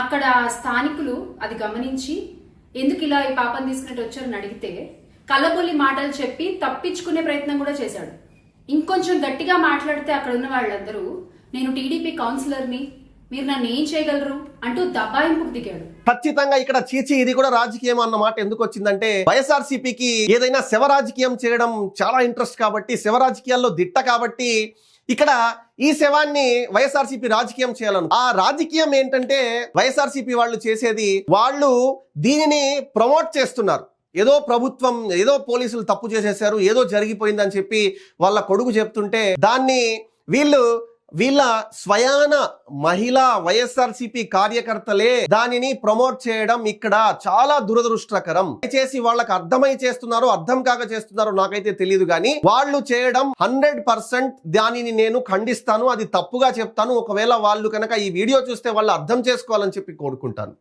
అక్కడ స్థానికులు అది గమనించి ఎందుకు ఇలా ఈ పాపను తీసుకున్నట్టు వచ్చారని అడిగితే కళ్ళబొల్లి మాటలు చెప్పి తప్పించుకునే ప్రయత్నం కూడా చేశాడు. ఇంకొంచెం గట్టిగా మాట్లాడితే అక్కడ ఉన్న వాళ్ళందరూ నేను టీడీపీ కౌన్సిలర్ని మీరు నన్ను ఏం చేయగలరు? అంటూ దబాయింపుకు దిగాడు. ఖచ్చితంగా ఇక్కడ చీచి ఇది కూడా రాజకీయం అన్న మాట ఎందుకు వచ్చిందంటే వైఎస్ఆర్సీపీకి ఏదైనా శివ రాజకీయం చేయడం చాలా ఇంట్రెస్ట్ కాబట్టి శివ రాజకీయాల్లో దిట్ట కాబట్టి ఇక్కడ ఈ శవాన్ని వైఎస్ఆర్సీపీ రాజకీయం చేయాలను ఆ రాజకీయం ఏంటంటే వైఎస్ఆర్సీపీ వాళ్ళు చేసేది వాళ్ళు దీనిని ప్రమోట్ చేస్తున్నారు. ఏదో ప్రభుత్వం ఏదో పోలీసులు తప్పు చేసేసారు ఏదో జరిగిపోయిందని చెప్పి వాళ్ళ కొడుకు చెప్తుంటే దాన్ని వీళ్ళు వీళ్ళ స్వయాన మహిళా వైఎస్ఆర్సీపీ కార్యకర్తలే దానిని ప్రమోట్ చేయడం ఇక్కడ చాలా దురదృష్టకరం. దయచేసి వాళ్ళకి అర్థమై చేస్తున్నారో అర్థం కాక చేస్తున్నారో నాకైతే తెలియదు కానీ వాళ్ళు చేయడం హండ్రెడ్ పర్సెంట్ దానిని నేను ఖండిస్తాను అది తప్పుగా చెప్తాను. ఒకవేళ వాళ్ళు కనుక ఈ వీడియో చూస్తే వాళ్ళు అర్థం చేసుకోవాలని చెప్పి కోరుకుంటాను.